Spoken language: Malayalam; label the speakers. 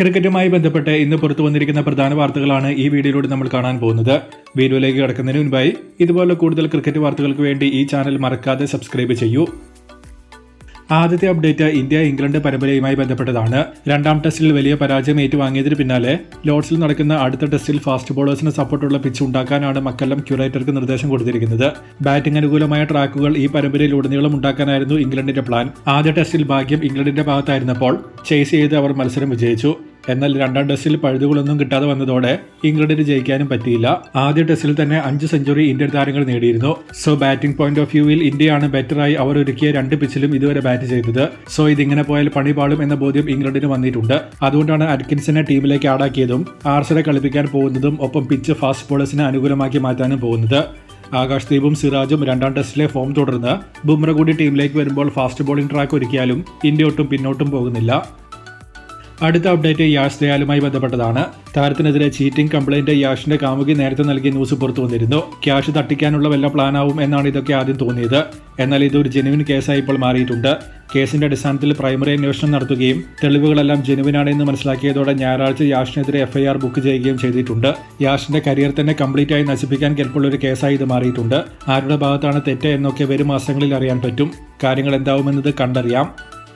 Speaker 1: ക്രിക്കറ്റുമായി ബന്ധപ്പെട്ട് ഇന്ന് പുറത്തു വന്നിരിക്കുന്ന പ്രധാന വാർത്തകളാണ് ഈ വീഡിയോയിലൂടെ നമ്മൾ കാണാൻ പോകുന്നത്. വീഡിയോയിലേക്ക് കടക്കുന്നതിന് മുൻപായി ഇതുപോലെ കൂടുതൽ ക്രിക്കറ്റ് വാർത്തകൾക്ക് വേണ്ടി ഈ ചാനൽ മറക്കാതെ സബ്സ്ക്രൈബ് ചെയ്യൂ. ആദ്യത്തെ അപ്ഡേറ്റ് ഇന്ത്യ ഇംഗ്ലണ്ട് പരമ്പരയുമായി ബന്ധപ്പെട്ടതാണ്. രണ്ടാം ടെസ്റ്റിൽ വലിയ പരാജയം ഏറ്റുവാങ്ങിയതിന് പിന്നാലെ ലോർഡ്സിൽ നടക്കുന്ന അടുത്ത ടെസ്റ്റിൽ ഫാസ്റ്റ് ബോളേഴ്സിന് സപ്പോർട്ടുള്ള പിച്ച് ഉണ്ടാക്കാനാണ് മക്കല്ലം ക്യൂറേറ്റർക്ക് നിർദ്ദേശം കൊടുത്തിരിക്കുന്നത്. ബാറ്റിംഗ് അനുകൂലമായ ട്രാക്കുകൾ ഈ പരമ്പരയിൽ ഉടനീളം ഉണ്ടാക്കാനായിരുന്നു ഇംഗ്ലണ്ടിന്റെ പ്ലാൻ. ആദ്യ ടെസ്റ്റിൽ ഭാഗ്യം ഇംഗ്ലണ്ടിന്റെ ഭാഗത്തായിരുന്നപ്പോൾ ചേസ് ചെയ്ത് അവർ മത്സരം വിജയിച്ചു. എന്നാൽ രണ്ടാം ടെസ്റ്റിൽ പഴുതുകളൊന്നും കിട്ടാതെ വന്നതോടെ ഇംഗ്ലണ്ടിന് ജയിക്കാനും പറ്റിയില്ല. ആദ്യ ടെസ്റ്റിൽ തന്നെ അഞ്ച് സെഞ്ചുറി ഇന്ത്യൻ താരങ്ങൾ നേടിയിരുന്നു. സോ ബാറ്റിംഗ് പോയിന്റ് ഓഫ് വ്യൂവിൽ ഇന്ത്യയാണ് ബെറ്ററായി അവർ ഒരുക്കിയ രണ്ട് പിച്ചിലും ഇതുവരെ ബാറ്റ് ചെയ്തത്. സോ ഇതിങ്ങനെ പോയാൽ പണി പാളും എന്ന ബോധ്യം ഇംഗ്ലണ്ടിന് വന്നിട്ടുണ്ട്. അതുകൊണ്ടാണ് അറ്റ്കിൻസിനെ ടീമിലേക്ക് ആടാക്കിയതും ആർസറെ കളിപ്പിക്കാൻ പോകുന്നതും ഒപ്പം പിച്ച് ഫാസ്റ്റ് ബോളേഴ്സിനെ അനുകൂലമാക്കി മാറ്റാനും പോകുന്നത്. ആകാശ്ദീപും സിറാജും രണ്ടാം ടെസ്റ്റിലെ ഫോം തുടർന്ന് ബുംറ കൂടി ടീമിലേക്ക് വരുമ്പോൾ ഫാസ്റ്റ് ബോളിംഗ് ട്രാക്ക് ഒരുക്കിയാലും ഇന്ത്യ ഒട്ടും പിന്നോട്ടും പോകുന്നില്ല. അടുത്ത അപ്ഡേറ്റ് യാഷ് ദയാലുമായി ബന്ധപ്പെട്ടതാണ്. താരത്തിനെതിരെ ചീറ്റിംഗ് കംപ്ലൈന്റ് യാഷിന്റെ കാമുകി നേരത്തെ നൽകിയ ന്യൂസ് പുറത്തു വന്നിരുന്നു. ക്യാഷ് തട്ടിക്കാനുള്ള വല്ല പ്ലാനാവും എന്നാണ് ഇതൊക്കെ ആദ്യം തോന്നിയത്. എന്നാൽ ഇതൊരു ജെനുവിൻ കേസായി ഇപ്പോൾ മാറിയിട്ടുണ്ട്. കേസിന്റെ അടിസ്ഥാനത്തിൽ പ്രൈമറി അന്വേഷണം നടത്തുകയും തെളിവുകളെല്ലാം ജെനുവിനാണ് എന്ന് മനസ്സിലാക്കിയതോടെ ഞായറാഴ്ച യാഷിനെതിരെ എഫ്ഐആർ ബുക്ക് ചെയ്യുകയും ചെയ്തിട്ടുണ്ട്. യാഷിന്റെ കരിയർ തന്നെ കംപ്ലീറ്റ് ആയി നശിപ്പിക്കാൻ കെൽപ്പുള്ള ഒരു കേസായി ഇത് മാറിയിട്ടുണ്ട്. ആരുടെ ഭാഗത്താണ് തെറ്റ് എന്നൊക്കെ വരും മാസങ്ങളിൽ അറിയാൻ പറ്റും. കാര്യങ്ങൾ എന്താവുമെന്നത് കണ്ടറിയാം.